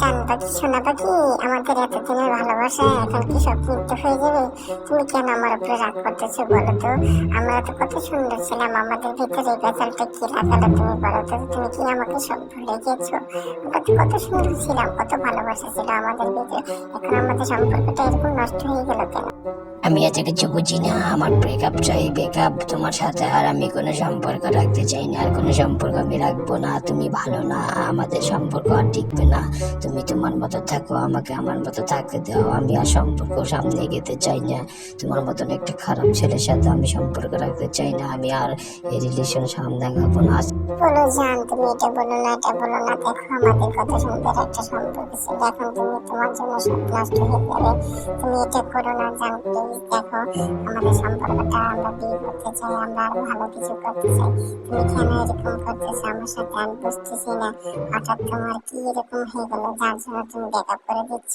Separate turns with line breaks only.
চান পাখি সোনা পাখি আমাদের এতদিনের ভালোবাসা, এখন কি সব মৃত্যু হয়ে যাবে? তুমি কেন আমার উপরে রাগ করতেছো বলো তো? আমরা তো কত সুন্দর ছিলাম, আমাদের ভিতরে এই বেতালটা কি লাগালো তুমি বলো তো? তুমি কি আমাকে সব ভুলে গেছো? আমরা কত সুন্দর ছিলাম, কত ভালোবাসা ছিল আমাদের ভিতরে। এখন আমাদের সম্পর্কটা এরকম নষ্ট হয়ে গেল কেন?
আমি এত কিছু বুঝি না আমার ব্রেকআপ চাই ব্রেকআপ তোমার সাথে, আর আমি কোনো সম্পর্ক রাখতে চাই না, আর কোনো সম্পর্ক আমি রাখব না, তুমি ভালো না, আমাদের সম্পর্ক আর টিকবে না, তুমি তোমার মতো থাকো, আমাকে আমার মতো থাকতে দাও, আমি আর সম্পর্ক সামনে এগোতে চাই না, তোমার মতন একটা খারাপ ছেলের সাথে আমি সম্পর্ক রাখতে চাই না, আমি আর এই রিলেশন সামনে আগাবো না।
বলো জান, তুমি এটা বলো না, এটা বলো না, দেখো আমাদের কত সুন্দর একটা সম্পর্ক ছিল, এখন তুমি তোমার জন্য সব নষ্ট হয়ে যাবে, তুমি এটা করো না জান প্লিজ দেখো আমাদের সম্পর্কটা আমরা বিয়ে করতে চাই, আমরা ভালো কিছু করতে তুমি কেন এরকম করতেছো? আমার সাথে আমি বুঝতেছি না। হঠাৎ তোমার কি এরকম হয়ে গেলো? যার জন্য তুমি ব্রেকআপ করে দিচ্ছ।